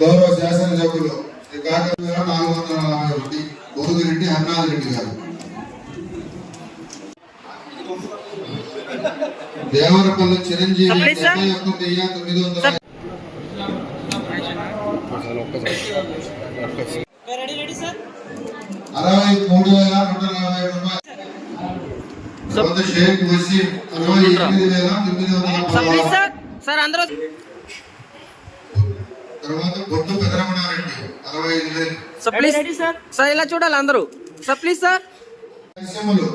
గౌరవ శాసనసభ్యులు గారు నాలుగు వందల నలభై ఒకటి బోధిరెడ్డి హర్నాథ్ రెడ్డి గారు. దేవరపల్లి చిరంజీవి. డెబ్బై ఒక్క వెయ్యి తొమ్మిది వందల అరవై మూడు వేల నూట నలభై రూపాయలు. తర్వాత షేక్ వసీం అరవై ఎనిమిది వేల తొమ్మిది వందల చెప్పండి పదహారు. సార్ సార్ అందరూ తర్వాత బొడ్డు పెదరమణారెడ్డి అరవై ఐదు వేలు. సార్ ప్లీజ్ సార్ ఇలా చూడాలి అందరూ. Sir please sir. నరసింహులు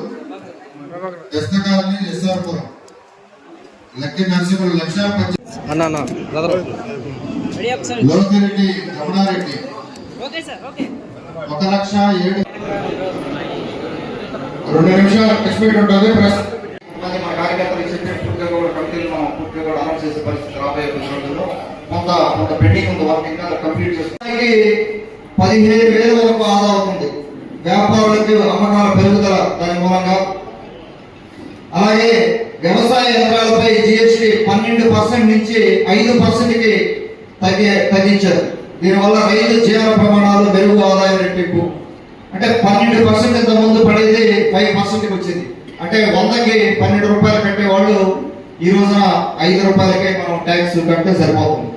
దస్తకాలని ఎస్ఆర్పురం. లక్కి నరసింహులు లక్ష పచ్చి అన్న అన్న బ్రదర్. రెడీ ఒకసారి Lokireddy Ramanareddy. Okay sir okay ఒక లక్ష ఏడు రెండు నిమిషాలు ఎక్స్పెక్ట్ ఉంటుంది ప్రెస్. మరి మన కార్యకర్తలు చెప్పిన పూర్తిగా కూడా మనం పూర్తిగా కూడా అనౌన్స్ చేసే పరిస్థితి రాబోయే కొన్ని రోజుల్లో. కొంత కొంత పెండింగ్ ఉంది వర్క్ ఇంకా కంప్లీట్ చేసుకోవడానికి పదిహేను వేల వరకు ఆదా అవుతుంది. వ్యాపారులకు అమ్మకాల పెరుగుదల దాని మూలంగా. అలాగే వ్యవసాయ యంత్రాలపై జిఎస్టి పన్నెండు పర్సెంట్ నుంచి ఐదు పర్సెంట్కి తగ్గి తగ్గించారు. దీనివల్ల రైతు జీవన ప్రమాణాలు మెరుగు ఆదాయం రెట్టింపు అంటే పన్నెండు పర్సెంట్ ఇంత ముందు పడేది ఫైవ్ పర్సెంట్కి వచ్చింది. అంటే వందకి పన్నెండు రూపాయలు కట్టే వాళ్ళు ఈ రోజున ఐదు రూపాయలకే మనం ట్యాక్స్ కడితే సరిపోతుంది.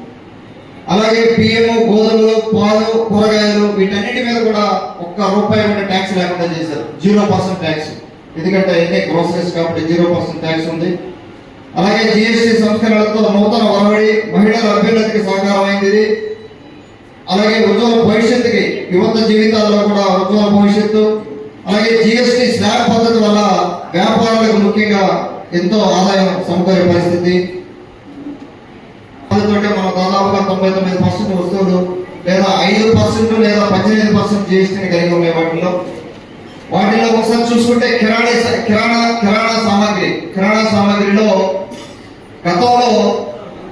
అలాగే బియ్యము గోధుమలు పాలు కూరగాయలు వీటన్నిటి మీద కూడా ఒక్క రూపాయి కూడా ట్యాక్స్ లేకుండా చేశారు. జీరో పర్సెంట్ ట్యాక్స్ ఎందుకంటే అయితే గ్రోసరీస్ కాబట్టి జీరో పర్సెంట్ ట్యాక్స్ ఉంది. అలాగే జిఎస్టి సంస్కరణలతో నూతన ఒరవడి మహిళల అభ్యున్నతికి సహకారమైంది. అలాగే ఉజ్వల భవిష్యత్తుకి యువత జీవితాల్లో కూడా ఉజ్వల భవిష్యత్తు అలాగే జిఎస్టి స్లాబ్ పద్ధతి వల్ల వ్యాపారులకు ముఖ్యంగా ఎంతో ఆదాయం సమకూరే పరిస్థితి. పద్ధతితోటే మనం దాదాపుగా తొంభై తొమ్మిది పర్సెంట్ వస్తువులు లేదా ఐదు పర్సెంట్ లేదా పద్దెనిమిది పర్సెంట్ జిఎస్టీని కలిగి ఉన్నాయి వాటిలో వాటిలో ఒకసారి చూసుకుంటే కిరాణా కిరాణా కిరాణా సామాగ్రి కిరాణా సామాగ్రిలో గతంలో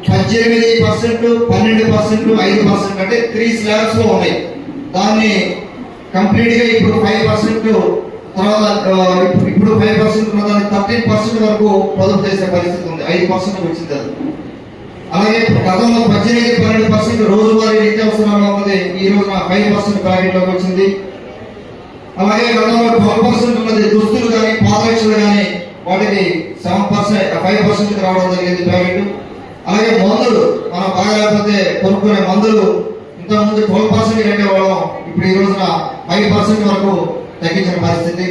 పద్దెనిమిది పర్సెంట్ పన్నెండు పర్సెంట్ ఐదు పర్సెంట్ అంటే త్రీ స్లాబ్స్లో ఉన్నాయి. దాన్ని కంప్లీట్గా ఇప్పుడు ఫైవ్ పర్సెంట్ తర్వాత ఇప్పుడు- ఫైవ్ పర్సెంట్ దాన్ని థర్టీన్ పర్సెంట్ వరకు పొదుపు చేసే పరిస్థితి ఉంది. ఐదు పర్సెంట్ వచ్చింది అది. అలాగే గతంలో పద్దెనిమిది పన్నెండు పర్సెంట్ రోజువారీ నిత్యావసరాలు ఉన్నది. ఈ రోజున ఫైవ్ పర్సెంట్ బ్రాకెట్లోకి వచ్చింది. అలాగే గతంలో ట్వెల్వ్ పర్సెంట్ ఉన్నది దుస్తులు కానీ పాదరక్షలు కానీ వాటికి సెవెన్ పర్సెంట్ ఫైవ్ పర్సెంట్ రావడం జరిగింది ప్యాకెట్. అలాగే మందులు మనం బాగలేకపోతే కొనుక్కునే మందులు ఇంతకుముందు ట్వెల్వ్ పర్సెంట్ కట్టేవాళ్ళం ఇప్పుడు ఈ రోజున ఫైవ్ పర్సెంట్ వరకు తగ్గించిన పరిస్థితి.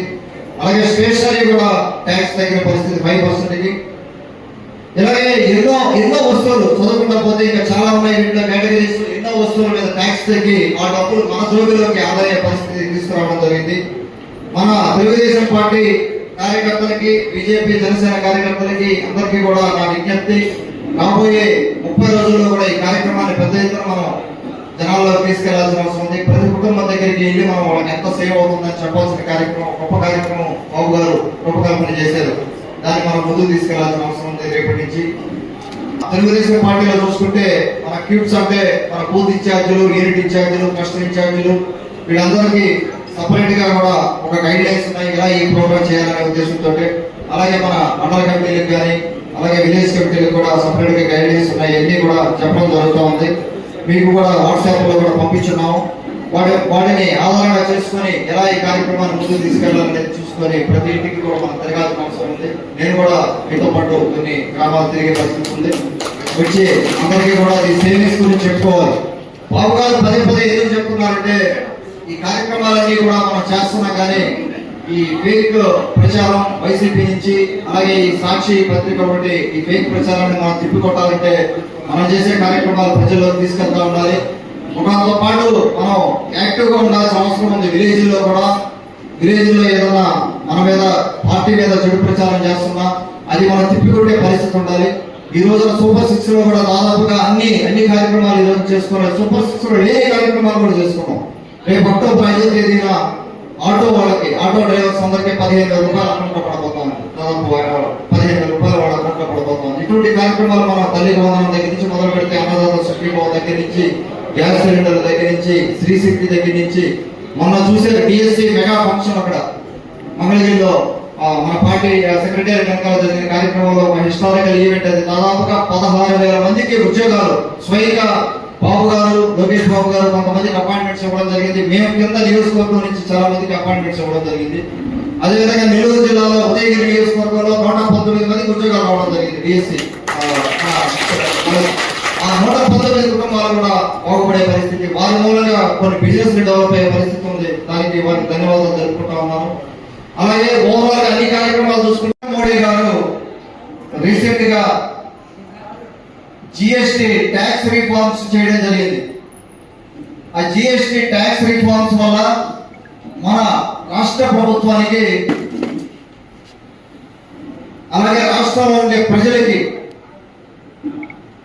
అలాగే స్టేషనరీ కూడా ట్యాక్స్ తగ్గిన పరిస్థితి ఫైవ్ పర్సెంట్కి. ఇలాగే ఎన్నో ఎన్నో వస్తువులు చదవకుండా పోతే ఇంకా చాలా ఉన్నాయి వీటిలో కేటగిరీస్ ఎన్నో వస్తువుల మీద ట్యాక్స్ తగ్గి ఆ డబ్బులు మన జోబిలోకి ఆదాయ పరిస్థితి తీసుకురావడం జరిగింది. మన తెలుగుదేశం పార్టీ కార్యకర్తలకి బీజేపీ జనసేన కార్యకర్తలకి అందరికీ కూడా నా విజ్ఞప్తి రాబోయే ముప్పై రోజుల్లో కూడా ఈ కార్యక్రమాన్ని పెద్ద ఎత్తున మనం జనాల్లో తీసుకెళ్ళాల్సిన అవసరం ఉంది. ప్రతి కుటుంబం దగ్గరికి వెళ్ళి మనం వాళ్ళకి ఎంత సేవ అవుతుందని చెప్పాల్సిన కార్యక్రమం గొప్ప కార్యక్రమం బాబు గారు రూపకల్పన చేశారు. దాన్ని మనం ముందుకు తీసుకెళ్ళాల్సిన అవసరం ఉంది రేపటి నుంచి. తెలుగుదేశం పార్టీలో చూసుకుంటే మన క్యూబ్స్ అంటే మన బూత్ ఇన్ఛార్జీలు యూనిట్ ఇన్ఛార్జీలు క్లస్టర్ ఇన్ఛార్జీలు వీళ్ళందరికీ సపరేట్గా కూడా ఒక గైడ్ లైన్స్ ఉన్నాయి. ఇలా ఈ ప్రోగ్రామ్ చేయాలనే ఉద్దేశంతో అలాగే మన మండల కమిటీలకు కానీ అలాగే విలేజ్ కమిటీలు కూడా సపరేట్గా ఉన్నాయి ఇవన్నీ కూడా చెప్పడం జరుగుతూ ఉంది. మీకు కూడా వాట్సాప్లో కూడా పంపించున్నాము. వాటి వాటిని ఆధారంగా చేసుకొని ఎలా ఈ కార్యక్రమాన్ని ముందుకు తీసుకెళ్ళాలని చూసుకొని ప్రతి ఇంటికి కూడా మనం తిరగాల్సిన అవసరం ఉంది. నేను కూడా మీతో పాటు కొన్ని గ్రామాలు తిరిగే పరిస్థితి ఉంది. వచ్చి అందరికీ కూడా ఈ సేవింగ్స్ గురించి చెప్పుకోవాలి. బాబు గారు పదే పదే ఎందుకు చెప్తున్నారంటే ఈ కార్యక్రమాలన్నీ కూడా మనం చేస్తున్నాం కానీ ఈ ఫేక్ ప్రచారం వైసీపీ నుంచి అలాగే ఈ సాక్షి పత్రిక ఒకటి ఈ ఫేక్ ప్రచారాన్ని మనం తిప్పికొట్టాలంటే మనం చేసే కార్యక్రమాలు ప్రజల్లోకి తీసుకెళ్తా ఉండాలి. ఒకతో పాటు మనం యాక్టివ్గా ఉండాల్సిన అవసరం ఉంది. విలేజ్లో కూడా విలేజ్లో ఏదైనా మన మీద పార్టీ మీద చెడు ప్రచారం చేస్తున్నా అది మనం తిప్పికొట్టే పరిస్థితి ఉండాలి. ఈ రోజున సూపర్ సిక్స్లో కూడా దాదాపుగా అన్ని అన్ని కార్యక్రమాలు ఈ రోజు చేసుకోవాలి సూపర్ సిక్స్లో ఏ కార్యక్రమాలు కూడా చేసుకున్నాం. రేపు అక్టోబర్ ఐదో తేదీన ఆటో వాళ్ళకి ఆటో డ్రైవర్స్ అందరికీ పదిహేను వేల రూపాయలు అకౌంట్లో దాదాపు పదిహేను వేల రూపాయలు వాళ్ళ అకౌంట్లో ఇటువంటి కార్యక్రమాలు మన తల్లి భవనం దగ్గర నుంచి మొదలు పెడితే అన్నదాత సుఖీభావ దగ్గర నుంచి గ్యాస్ సిలిండర్ దగ్గర నుంచి శ్రీ శక్తి దగ్గర నుంచి. మొన్న చూసే డిఎస్సి మెగా ఫంక్షన్ అక్కడ. మంగళగిరిలో మన పార్టీ సెక్రటరీ వెనకాల జరిగిన కార్యక్రమంలో హిస్టారికల్ ఈవెంట్ అది. దాదాపుగా పదహారు వేల మందికి ఉద్యోగాలు స్వయంగా బాబు గారు లోకేష్ బాబు గారు కొంతమందికి అపాయింట్మెంట్స్ ఇవ్వడం జరిగింది. మేము కింద నియోజకవర్గం నుంచి చాలా మందికి అపాయింట్మెంట్స్ ఇవ్వడం జరిగింది. అదేవిధంగా నెల్లూరు జిల్లాలో ఉదయగిరి నియోజకవర్గంలో నూట పంతొమ్మిది మందికి ఉద్యోగాలు రావడం జరిగింది బీఎస్సీ ఆ నూట పంతొమ్మిది కుటుంబాలు కూడా బాగుపడే పరిస్థితి వారి మూలంగా కొన్ని బిజినెస్ డెవలప్ అయ్యే పరిస్థితి ఉంది. దానికి వారికి ధన్యవాదాలు జరుపుకుంటా ఉన్నాను. అలాగే ఓవరాల్ అన్ని కార్యక్రమాలు చూసుకుంటే మోడీ గారు రీసెంట్గా జిఎస్టి ట్యాక్స్ రిఫార్మ్స్ చేయడం జరిగింది. ఆ జిఎస్టి ట్యాక్స్ రిఫార్మ్స్ వల్ల మన రాష్ట్ర ప్రభుత్వానికి అలాగే రాష్ట్రంలో ఉండే ప్రజలకి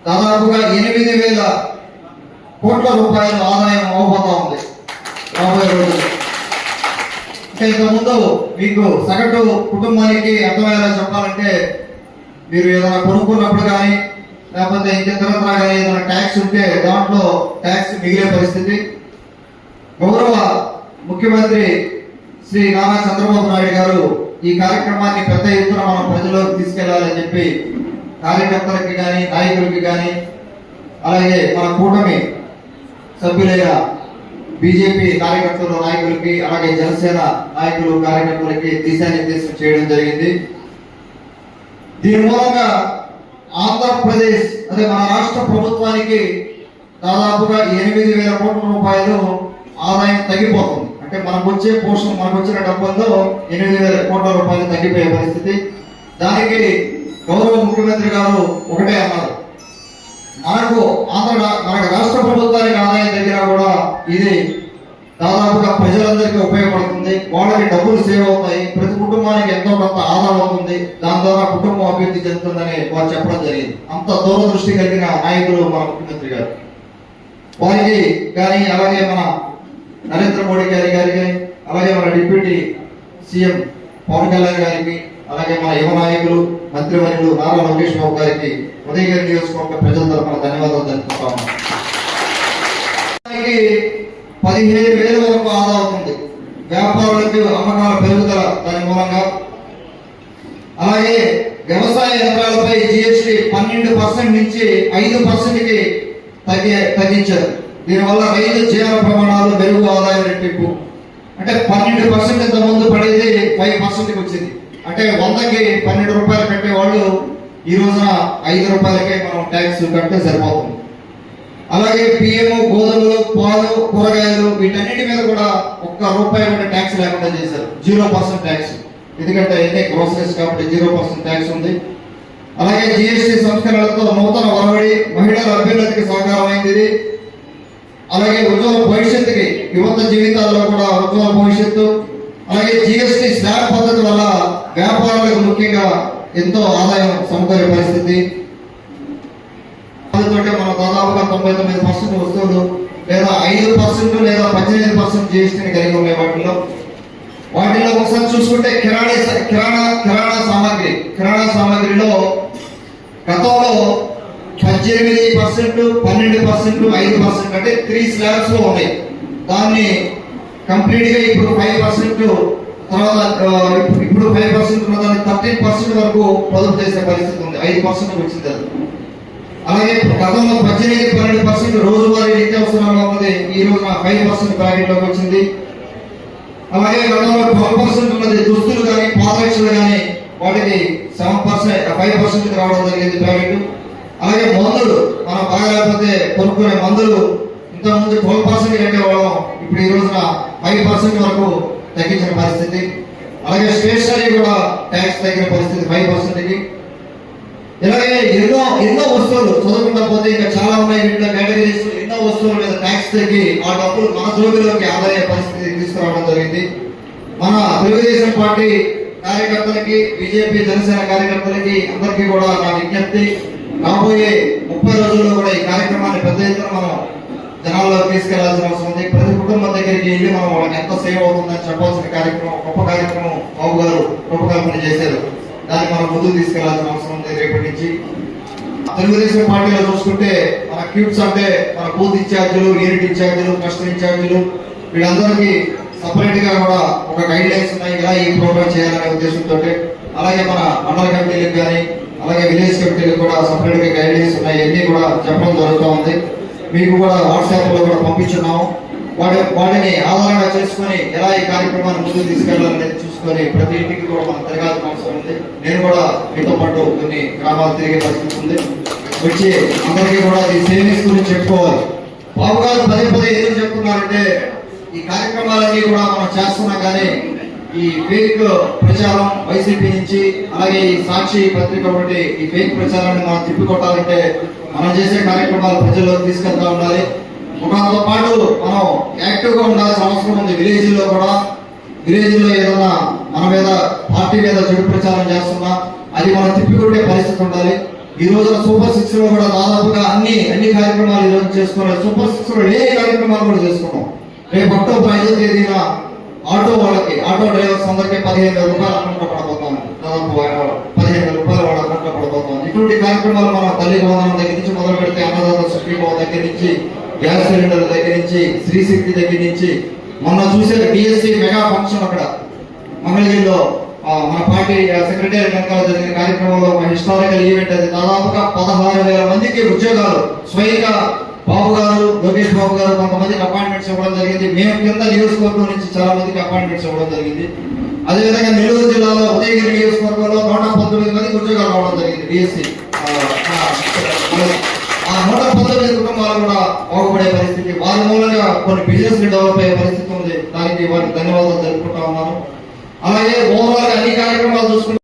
దాదాపుగా ఎనిమిది వేల కోట్ల రూపాయల ఆదాయం అవబోతా ఉంది రాబోయే రోజులు ఇంకా ఇంతకుముందు మీకు సగటు కుటుంబానికి అర్థమయ్యేలా చెప్పాలంటే మీరు ఏదైనా కొనుక్కున్నప్పుడు కానీ లేకపోతే ఇంకెతరత్రా ఏదైనా ట్యాక్స్ ఉంటే దాంట్లో ట్యాక్స్ మిగిలే పరిస్థితి. గౌరవ ముఖ్యమంత్రి శ్రీ నారా చంద్రబాబు నాయుడు గారు ఈ కార్యక్రమాన్ని పెద్ద ఎత్తున మనం ప్రజల్లోకి తీసుకెళ్ళాలని చెప్పి కార్యకర్తలకి కానీ నాయకులకి కానీ అలాగే మన కూటమి సభ్యులైన బీజేపీ కార్యకర్తలు నాయకులకి అలాగే జనసేన నాయకులు కార్యకర్తలకి దిశానిర్దేశం చేయడం జరిగింది. దీని మూలంగా ఆంధ్రప్రదేశ్ అదే మన రాష్ట్ర ప్రభుత్వానికి దాదాపుగా ఎనిమిది వేల కోట్ల రూపాయలు ఆదాయం తగ్గిపోతుంది. అంటే మనకు వచ్చే పోషణ మనకు వచ్చిన డబ్బుల్లో ఎనిమిది వేల కోట్ల రూపాయలు తగ్గిపోయే పరిస్థితి. దానికి గౌరవ ముఖ్యమంత్రి గారు ఒకటే అన్నారు. మనకు ఆంధ్ర మనకు రాష్ట్ర ప్రభుత్వానికి ఆదాయం దగ్గర కూడా ఇది దాదాపుగా ప్రజలందరికీ ఉపయోగపడుతుంది. వాళ్ళకి డబ్బులు సేవ్ అవుతాయి ప్రతి కుటుంబానికి ఎంతో కొంత ఆదా అవుతుంది. దాని ద్వారా కుటుంబం అభివృద్ధి చెందుతుందని వారు చెప్పడం జరిగింది. అంత దూరదృష్టి కలిగిన నాయకులు మన ముఖ్యమంత్రి గారు. వారికి కానీ అలాగే మన నరేంద్ర మోడీ గారి గారికి అలాగే మన డిప్యూటీ సీఎం పవన్ కళ్యాణ్ గారికి అలాగే మన యువ నాయకులు మంత్రివర్యులు నారా లోకేష్ బాబు గారికి ఉదయగిరి నియోజకవర్గ ప్రజల తరఫున ధన్యవాదాలు తెలుపుతాము పదిహేను వేల వరకు ఆదా అవుతుంది వ్యాపారులకు అమ్మకాల పెరుగుదల దాని మూలంగా. అలాగే వ్యవసాయ యంత్రాలపై జిఎస్టి పన్నెండు పర్సెంట్ నుంచి ఐదు పర్సెంట్కి తగ్గే తగ్గి తగ్గించారు. దీనివల్ల రైతు జీవన ప్రమాణాలు మెరుగు ఆదాయం రెట్టింపు. అంటే పన్నెండు పర్సెంట్ ఇంత ముందు పడేది ఫైవ్ పర్సెంట్ వచ్చింది. అంటే వందకి పన్నెండు రూపాయలు కట్టే వాళ్ళు ఈ రోజున ఐదు రూపాయలకే మనం ట్యాక్స్ కడితే సరిపోతుంది. అలాగే బియ్యము గోధుమలు పాలు కూరగాయలు వీటన్నిటి మీద కూడా ఒక్క రూపాయి కూడా ట్యాక్స్ లేకుండా చేశారు. జీరో పర్సెంట్ ట్యాక్స్ ఎందుకంటే అయితే గ్రోసరీస్ కాబట్టి జీరో పర్సెంట్ ట్యాక్స్ ఉంది. అలాగే జిఎస్టి సంస్కరణలతో నూతన ఒరవడి మహిళల అభ్యున్నతికి సహకారమైంది అలాగే ఉజ్వల భవిష్యత్తుకి యువత జీవితాల్లో కూడా ఉజ్వల భవిష్యత్తు. అలాగే జిఎస్టి స్లాబ్ పద్ధతి వల్ల వ్యాపారులకు ముఖ్యంగా ఎంతో ఆదాయం సమకూరే పరిస్థితి. అందుతోటే మనం దాదాపుగా తొంభై తొమ్మిది పర్సెంట్ వస్తువులు లేదా ఐదు పర్సెంట్ లేదా పద్దెనిమిది పర్సెంట్ జిఎస్టీని కలిగి ఉన్నాయి వాటిలో వాటిలో ఒకసారి చూసుకుంటే కిరాణా కిరాణా కిరాణా సామాగ్రి కిరాణా సామాగ్రిలో గతంలో పద్దెనిమిది పర్సెంట్ పన్నెండు పర్సెంట్ ఐదు పర్సెంట్ అంటే త్రీ స్లాబ్స్లో ఉన్నాయి. దాన్ని కంప్లీట్గా ఇప్పుడు ఫైవ్ పర్సెంట్ తర్వాత ఇప్పుడు- ఇప్పుడు ఫైవ్ పర్సెంట్ ఉన్న దాన్ని థర్టీన్ పర్సెంట్ వరకు పొదుపు చేసే పరిస్థితి ఉంది. ఐదు పర్సెంట్ వచ్చింది అది. అలాగే గతంలో పద్దెనిమిది పన్నెండు పర్సెంట్ రోజువారీ నిత్యావసరాల్లో ఉంది ఈ రోజున ఫైవ్ పర్సెంట్ ప్యాకెట్లోకి వచ్చింది. అలాగే గతంలో ట్వెల్వ్ పర్సెంట్ ఉన్నది దుస్తులు కానీ పాదరక్షలు కానీ వాటికి సెవెన్ పర్సెంట్ ఫైవ్ పర్సెంట్ రావడం జరిగింది ప్యాకెట్ అలాగే మందులు మనం బాగలేకపోతే కొనుక్కునే మందులు ఇంతకుముందు ట్వెల్వ్ పర్సెంట్ కట్టేవాళ్ళం ఇప్పుడు ఈ రోజున ఫైవ్ పర్సెంట్ వరకు తగ్గించిన పరిస్థితి. అలాగే స్టేషనరీ కూడా ట్యాక్స్ తగ్గిన పరిస్థితి ఫైవ్ పర్సెంట్కి ఇలాగే ఎన్నో ఎన్నో వస్తువులు చదవకుండా పోతే ఇంకా చాలా ఉన్నాయి. వీటిలో కేటగిరీస్ ఎన్నో వస్తువుల మీద ట్యాక్స్ తగ్గి ఆ డబ్బులు మన జోబిలోకి ఆదాయ పరిస్థితి తీసుకురావడం జరిగింది. మన తెలుగుదేశం పార్టీ కార్యకర్తలకి బీజేపీ జనసేన కార్యకర్తలకి అందరికీ కూడా నా విజ్ఞప్తి రాబోయే ముప్పై రోజుల్లో కూడా ఈ కార్యక్రమాన్ని పెద్ద ఎత్తున మనం జనాల్లో తీసుకెళ్ళాల్సిన అవసరం ఉంది. ప్రతి కుటుంబం దగ్గరికి వెళ్ళి మనం వాళ్ళకి ఎంత సేవ అవుతుందని చెప్పాల్సిన కార్యక్రమం గొప్ప కార్యక్రమం బాబు గారు రూపకల్పన చేశారు. దాన్ని మనం ముందుకు తీసుకెళ్ళాల్సిన అవసరం ఉంది రేపటి నుంచి. తెలుగుదేశం పార్టీలో చూసుకుంటే మన క్యూబ్స్ అంటే మన బూత్ ఇన్ఛార్జీలు యూనిట్ ఇన్ఛార్జీలు ట్రస్ట్ ఇన్ఛార్జీలు వీళ్ళందరికీ సపరేట్గా కూడా ఒక గైడ్ లైన్స్ ఉన్నాయి ఇలా ఈ ప్రోగ్రామ్ చేయాలనే ఉద్దేశంతో. అలాగే మన మండల కమిటీలకు కానీ అలాగే విలేజ్ కమిటీలకు కూడా సపరేట్గా గైడ్ లైన్స్ ఉన్నాయి. ఇవన్నీ కూడా చెప్పడం జరుగుతూ ఉంది. మీకు కూడా వాట్సాప్లో కూడా పంపించున్నాము వాడు వాడిని ఆధారంగా చేసుకొని ఎలా ఈ కార్యక్రమాన్ని ముందుకు తీసుకెళ్ళాలనేది చూసుకొని ప్రతి ఇంటికి కూడా మనం తిరగాల్సిన అవసరం ఉంది. నేను కూడా మీతో పాటు కొన్ని గ్రామాలు తిరిగే పరిస్థితి ఉంది. వచ్చి అందరికీ కూడా ఈ సేవింగ్స్ గురించి చెప్పుకోవాలి. బాబు గారు పదే పదే ఎందుకు చెప్తున్నారంటే ఈ కార్యక్రమాలన్నీ కూడా మనం చేస్తున్నాం కానీ ఈ ఫేక్ ప్రచారం వైసీపీ నుంచి అలాగే ఈ సాక్షి పత్రిక ఒకటి ఈ ఫేక్ ప్రచారాన్ని మనం తిప్పికొట్టాలంటే మనం చేసే కార్యక్రమాలు ప్రజల్లోకి తీసుకెళ్తా ఉండాలి. ఒకతో పాటు మనం యాక్టివ్గా ఉండాల్సిన అవసరం ఉంది. విలేజ్లో కూడా విలేజ్లో ఏదైనా మన మీద పార్టీ మీద చెడు ప్రచారం చేస్తున్నా అది మనం తిప్పికొట్టే పరిస్థితి ఉండాలి. ఈ రోజున సూపర్ సిక్స్లో కూడా దాదాపుగా అన్ని అన్ని కార్యక్రమాలు ఈ రోజు చేసుకోవాలి సూపర్ సిక్స్లో ఏ కార్యక్రమాలు కూడా చేసుకున్నాం. రేపు అక్టోబర్ ఐదో తేదీన ఆటో వాళ్ళకి ఆటో డ్రైవర్స్ అందరికీ పదిహేను వేల రూపాయలు అకౌంట్ పడబోతాం దాదాపు పదిహేను వేల రూపాయలు వాళ్ళ అకౌంట్ పడబోతాం ఇటువంటి కార్యక్రమాలు మన తల్లి భవనం దగ్గర నుంచి మొదలు పెడితే అన్నదాత సుఖీభావ దగ్గర నుంచి గ్యాస్ సిలిండర్ దగ్గర నుంచి శ్రీ శక్తి దగ్గర నుంచి. మొన్న చూసే డిఎస్సి మెగా ఫంక్షన్ అక్కడ. మంగళగిరిలో మన పార్టీ సెక్రటరీ వెనకాల జరిగిన కార్యక్రమంలో ఒక హిస్టారికల్ ఈవెంట్ అది. దాదాపుగా పదహారు వేల మందికి ఉద్యోగాలు. స్వయంగా బాబు గారు లోకేష్ బాబు గారు కొంతమందికి అపాయింట్మెంట్స్ ఇవ్వడం జరిగింది. మేము కింద నియోజకవర్గం నుంచి చాలా మందికి అపాయింట్మెంట్స్ ఇవ్వడం జరిగింది. అదేవిధంగా నెల్లూరు జిల్లాలో ఉదయగిరి నియోజకవర్గంలో నూట పంతొమ్మిది మందికి ఉద్యోగాలు రావడం జరిగింది. డిఎస్సి ఆ నూట పంతొమ్మిది కుటుంబాలు కూడా బాగుపడే పరిస్థితి వారి మూలంగా కొన్ని బిజినెస్ డెవలప్ అయ్యే పరిస్థితి ఉంది. దానికి వారికి ధన్యవాదాలు జరుపుకుంటా ఉన్నాను. అలాగే ఓవరాల్ అన్ని కార్యక్రమాలు చూసుకుంటే